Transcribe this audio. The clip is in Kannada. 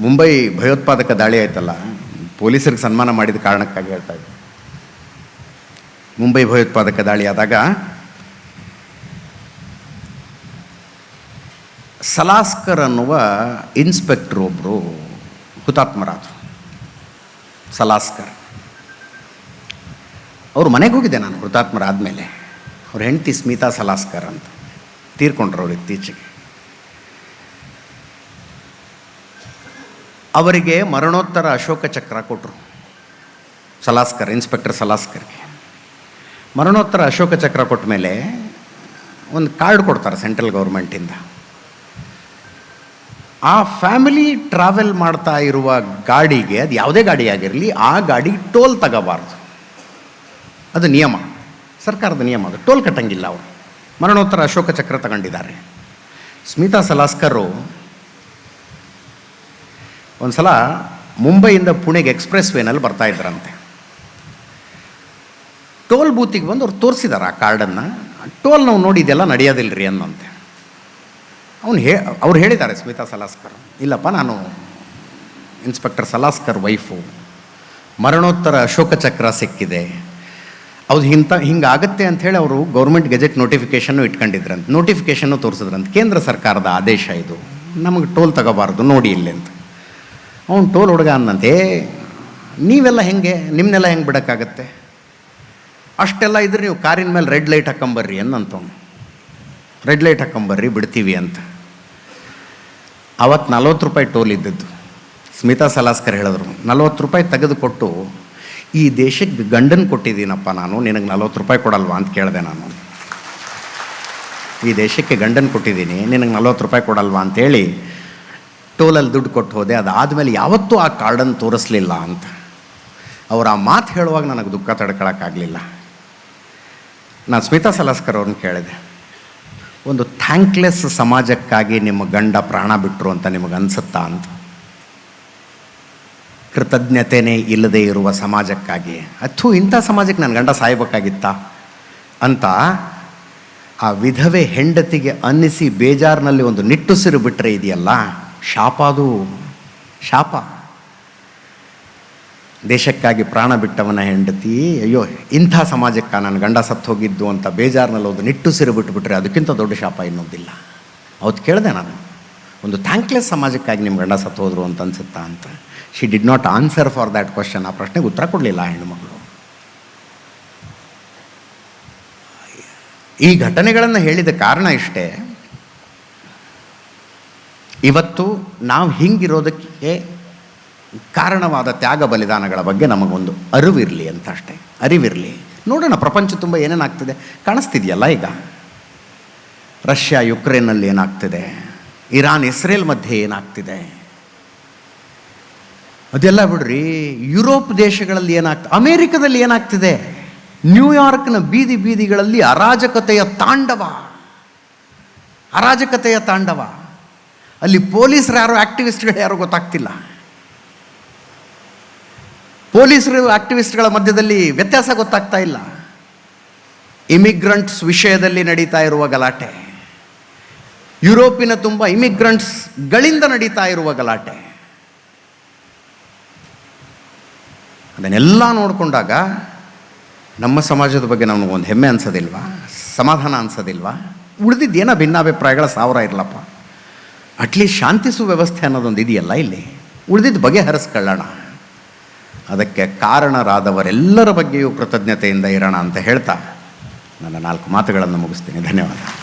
ಮುಂಬೈ ಭಯೋತ್ಪಾದಕ ದಾಳಿ ಆಯ್ತಲ್ಲ, ಪೊಲೀಸರಿಗೆ ಸನ್ಮಾನ ಮಾಡಿದ ಕಾರಣಕ್ಕಾಗಿ ಹೇಳ್ತಾ ಇದ್ದೆ. ಮುಂಬೈ ಭಯೋತ್ಪಾದಕ ದಾಳಿ ಆದಾಗ ಸಲಾಸ್ಕರ್ ಅನ್ನುವ ಇನ್ಸ್ಪೆಕ್ಟರ್ ಒಬ್ಬರು ಹುತಾತ್ಮರಾದರು. ಸಲಾಸ್ಕರ್. ಅವರು ಮನೆಗೆ ಹೋಗಿದ್ದೆ ನಾನು, ಹುತಾತ್ಮರಾದಮೇಲೆ. ಅವ್ರ ಹೆಂಡತಿ ಸ್ಮಿತಾ ಸಲಾಸ್ಕರ್ ಅಂತ. ತೀರ್ಕೊಂಡ್ರು ಅವ್ರು ಇತ್ತೀಚೆಗೆ. ಅವರಿಗೆ ಮರಣೋತ್ತರ ಅಶೋಕ ಚಕ್ರ ಕೊಟ್ಟರು ಸಲಾಸ್ಕರ್ ಇನ್ಸ್ಪೆಕ್ಟರ್ ಸಲಾಸ್ಕರ್ಗೆ. ಮರಣೋತ್ತರ ಅಶೋಕ ಚಕ್ರ ಕೊಟ್ಟ ಮೇಲೆ ಒಂದು ಕಾರ್ಡ್ ಕೊಡ್ತಾರೆ ಸೆಂಟ್ರಲ್ ಗೌರ್ಮೆಂಟಿಂದ ಆ ಫ್ಯಾಮಿಲಿ ಟ್ರಾವೆಲ್ ಮಾಡ್ತಾ ಇರುವ ಗಾಡಿಗೆ, ಅದು ಯಾವುದೇ ಗಾಡಿ ಆಗಿರಲಿ, ಆ ಗಾಡಿ ಟೋಲ್ ತಗೋಬಾರ್ದು. ಅದು ನಿಯಮ. ಸರ್ಕಾರದ ನಿಯಮ ಅದು. ಟೋಲ್ ಕಟ್ಟಂಗಿಲ್ಲ ಅವರು. ಮರಣೋತ್ತರ ಅಶೋಕ ಚಕ್ರ ತಗೊಂಡಿದ್ದಾರೆ. ಸ್ಮಿತಾ ಸಲಾಸ್ಕರು ಒಂದು ಸಲ ಮುಂಬೈಯಿಂದ ಪುಣೆಗೆ ಎಕ್ಸ್ಪ್ರೆಸ್ ವೇನಲ್ಲಿ ಬರ್ತಾ ಇದ್ರಂತೆ. ಟೋಲ್ ಬೂತಿಗೆ ಬಂದು ಅವ್ರು ತೋರಿಸಿದಾರೆ ಆ ಕಾರ್ಡನ್ನು. ಟೋಲ್ ನಾವು ನೋಡಿ ಇದೆಲ್ಲ ನಡೆಯೋದಿಲ್ಲ ರೀ ಅನ್ನಂತೆ. ಅವನು ಹೇ, ಅವ್ರು ಹೇಳಿದ್ದಾರೆ ಸ್ಮಿತಾ ಸಲಾಸ್ಕರ್, ಇಲ್ಲಪ್ಪ ನಾನು ಇನ್ಸ್ಪೆಕ್ಟರ್ ಸಲಾಸ್ಕರ್ ವೈಫು. ಮರಣೋತ್ತರ ಅಶೋಕ ಚಕ್ರ ಸಿಕ್ಕಿದೆ. ಅದು ಇಂಥ ಹಿಂಗಾಗತ್ತೆ ಅಂಥೇಳಿ ಅವರು ಗೌರ್ಮೆಂಟ್ ಗೆಜೆಟ್ ನೋಟಿಫಿಕೇಷನ್ನು ಇಟ್ಕೊಂಡಿದ್ರಂತೆ. ನೋಟಿಫಿಕೇಷನ್ನು ತೋರಿಸಿದ್ರಂತೆ. ಕೇಂದ್ರ ಸರ್ಕಾರದ ಆದೇಶ ಇದು. ನಮಗೆ ಟೋಲ್ ತಗೋಬಾರ್ದು, ನೋಡಿ ಇಲ್ಲಿ ಅಂತ. ಅವನು ಟೋಲ್ ಹುಡುಗ ಅನ್ನಂತೆ, ನೀವೆಲ್ಲ ಹೆಂಗೆ? ನಿಮ್ಮನ್ನೆಲ್ಲ ಹೆಂಗೆ ಬಿಡೋಕ್ಕಾಗತ್ತೆ? ಅಷ್ಟೆಲ್ಲ ಇದ್ರೆ ನೀವು ಕಾರಿನ ಮೇಲೆ ರೆಡ್ ಲೈಟ್ ಹಾಕೊಂಬರ್ರಿ ಅನ್ನಂತವನು. ರೆಡ್ ಲೈಟ್ ಹಾಕೊಂಬರ್ರಿ, ಬಿಡ್ತೀವಿ ಅಂತ. ಅವತ್ತು ನಲ್ವತ್ತು ರೂಪಾಯಿ ಟೋಲ್ ಇದ್ದದ್ದು. ಸ್ಮಿತಾ ಸಲಾಸ್ಕರ್ ಹೇಳಿದ್ರು. ನಲ್ವತ್ತು ರೂಪಾಯಿ ತೆಗೆದುಕೊಟ್ಟು, ಈ ದೇಶಕ್ಕೆ ಗಂಡನ್ ಕೊಟ್ಟಿದ್ದೀನಪ್ಪ ನಾನು, ನಿನಗೆ ನಲ್ವತ್ತು ರೂಪಾಯಿ ಕೊಡಲ್ವಾ ಅಂತ ಕೇಳಿದೆ ನಾನು. ಈ ದೇಶಕ್ಕೆ ಗಂಡನ್ ಕೊಟ್ಟಿದ್ದೀನಿ, ನಿನಗೆ ನಲ್ವತ್ತು ರೂಪಾಯಿ ಕೊಡಲ್ವಾ ಅಂತೇಳಿ ಟೋಲಲ್ಲಿ ದುಡ್ಡು ಕೊಟ್ಟು ಹೋದೆ, ಅದಾದಮೇಲೆ ಯಾವತ್ತೂ ಆ ಕಾರ್ಡನ್ನು ತೋರಿಸ್ಲಿಲ್ಲ ಅಂತ. ಅವ್ರು ಆ ಮಾತು ಹೇಳುವಾಗ ನನಗೆ ದುಃಖ ತಡ್ಕೊಳಕ್ಕಾಗಲಿಲ್ಲ. ನಾನು ಸ್ಮಿತಾ ಸಲಸ್ಕರ್ ಅವ್ರನ್ನ ಕೇಳಿದೆ. ಒಂದು ಥ್ಯಾಂಕ್ಲೆಸ್ ಸಮಾಜಕ್ಕಾಗಿ ನಿಮ್ಮ ಗಂಡ ಪ್ರಾಣ ಬಿಟ್ಟರು ಅಂತ ನಿಮಗೆ ಅನಿಸುತ್ತಾ ಅಂತ. ಕೃತಜ್ಞತೆನೇ ಇಲ್ಲದೆ ಇರುವ ಸಮಾಜಕ್ಕಾಗಿ. ಅಥು ಇಂಥ ಸಮಾಜಕ್ಕೆ ನನ್ನ ಗಂಡ ಸಾಯಬೇಕಾಗಿತ್ತಾ? ಅಂತ ಆ ವಿಧವೆ ಹೆಂಡತಿಗೆ ಅನ್ನಿಸಿ ಬೇಜಾರಿನಲ್ಲಿ ಒಂದು ನಿಟ್ಟುಸಿರು ಬಿಟ್ಟರೆ ಇದೆಯಲ್ಲ? ಶಾಪ ಅದು ಶಾಪ. ದೇಶಕ್ಕಾಗಿ ಪ್ರಾಣ ಬಿಟ್ಟವನ ಹೆಂಡತಿ, ಅಯ್ಯೋ, ಇಂಥ ಸಮಾಜಕ್ಕೆ ನಾನು ಗಂಡ ಸತ್ತು ಹೋಗಿದ್ದು ಅಂತ ಬೇಜಾರಿನಲ್ಲಿ ಒಂದು ನಿಟ್ಟುಸಿರು ಬಿಟ್ಟುಬಿಟ್ರೆ ಅದಕ್ಕಿಂತ ದೊಡ್ಡ ಶಾಪ ಇನ್ನೊಂದಿಲ್ಲ. ಅವತ್ತು ಕೇಳಿದೆ ನಾನು, ಒಂದು ಥ್ಯಾಂಕ್ಲೆಸ್ ಸಮಾಜಕ್ಕಾಗಿ ನಿಮ್ಮ ಗಂಡ ಸತ್ತು ಹೋದರು ಅಂತ ಅನ್ಸುತ್ತಾ ಅಂತ. She did not answer for that question ಆ ಪ್ರಶ್ನೆಗೆ ಉತ್ತರ ಕೊಡಲಿಲ್ಲ ಹೆಣ್ಣುಮಗಳು ಈ ಘಟನೆಗಳನ್ನು ಹೇಳಿದ ಕಾರಣ ಇಷ್ಟೇ. ಇವತ್ತು ನಾವು ಹಿಂಗಿರೋದಕ್ಕೆ ಕಾರಣವಾದ ತ್ಯಾಗ ಬಲಿದಾನಗಳ ಬಗ್ಗೆ ನಮಗೊಂದು ಅರಿವಿರಲಿ ಅಂತ ಅಷ್ಟೇ. ಅರಿವಿರಲಿ. ನೋಡೋಣ, ಪ್ರಪಂಚ ತುಂಬ ಏನೇನಾಗ್ತಿದೆ? ಕಾಣಿಸ್ತಿದೆಯಲ್ಲ ಈಗ? ರಷ್ಯಾ ಯುಕ್ರೇನಲ್ಲಿ ಏನಾಗ್ತಿದೆ? ಇರಾನ್, ಇಸ್ರೇಲ್ ಮಧ್ಯೆ ಏನಾಗ್ತಿದೆ? ಅದೆಲ್ಲ ಬಿಡ್ರಿ, ಯುರೋಪ್ ದೇಶಗಳಲ್ಲಿ ಏನಾಗ್ತದೆ ಅಮೇರಿಕದಲ್ಲಿ ಏನಾಗ್ತಿದೆ? ನ್ಯೂಯಾರ್ಕ್ನ ಬೀದಿ ಬೀದಿಗಳಲ್ಲಿ ಅರಾಜಕತೆಯ ತಾಂಡವ. ಅರಾಜಕತೆಯ ತಾಂಡವ. ಅಲ್ಲಿ ಪೊಲೀಸರು ಯಾರು ಆಕ್ಟಿವಿಸ್ಟ್ಗಳು ಯಾರು ಗೊತ್ತಾಗ್ತಿಲ್ಲ. ಪೊಲೀಸರು ಆಕ್ಟಿವಿಸ್ಟ್ಗಳ ಮಧ್ಯದಲ್ಲಿ ವ್ಯತ್ಯಾಸ ಗೊತ್ತಾಗ್ತಾ ಇಲ್ಲ. ಇಮಿಗ್ರೆಂಟ್ಸ್ ವಿಷಯದಲ್ಲಿ ನಡೀತಾ ಇರುವ ಗಲಾಟೆ. ಯುರೋಪಿನ ತುಂಬ ಇಮಿಗ್ರೆಂಟ್ಸ್ಗಳಿಂದ ನಡೀತಾ ಇರುವ ಗಲಾಟೆ. ಅದನ್ನೆಲ್ಲ ನೋಡಿಕೊಂಡಾಗ ನಮ್ಮ ಸಮಾಜದ ಬಗ್ಗೆ ನಮಗೊಂದು ಹೆಮ್ಮೆ ಅನ್ಸೋದಿಲ್ವಾ? ಸಮಾಧಾನ ಅನ್ಸೋದಿಲ್ವಾ? ಉಳಿದಿದ್ದೇನೋ ಭಿನ್ನಾಭಿಪ್ರಾಯಗಳ? ಸಾವಿರ ಇರಲಪ್ಪ. ಅಟ್ಲೀಸ್ಟ್ ಶಾಂತಿ ವ್ಯವಸ್ಥೆ ಅನ್ನೋದೊಂದು ಇದೆಯಲ್ಲ ಇಲ್ಲಿ? ಉಳಿದಿದ್ದು ಬಗೆಹರಿಸ್ಕೊಳ್ಳೋಣ. ಅದಕ್ಕೆ ಕಾರಣರಾದವರೆಲ್ಲರ ಬಗ್ಗೆಯೂ ಕೃತಜ್ಞತೆಯಿಂದ ಇರೋಣ ಅಂತ ಹೇಳ್ತಾ ನನ್ನ ನಾಲ್ಕು ಮಾತುಗಳನ್ನು ಮುಗಿಸ್ತೀನಿ. ಧನ್ಯವಾದ.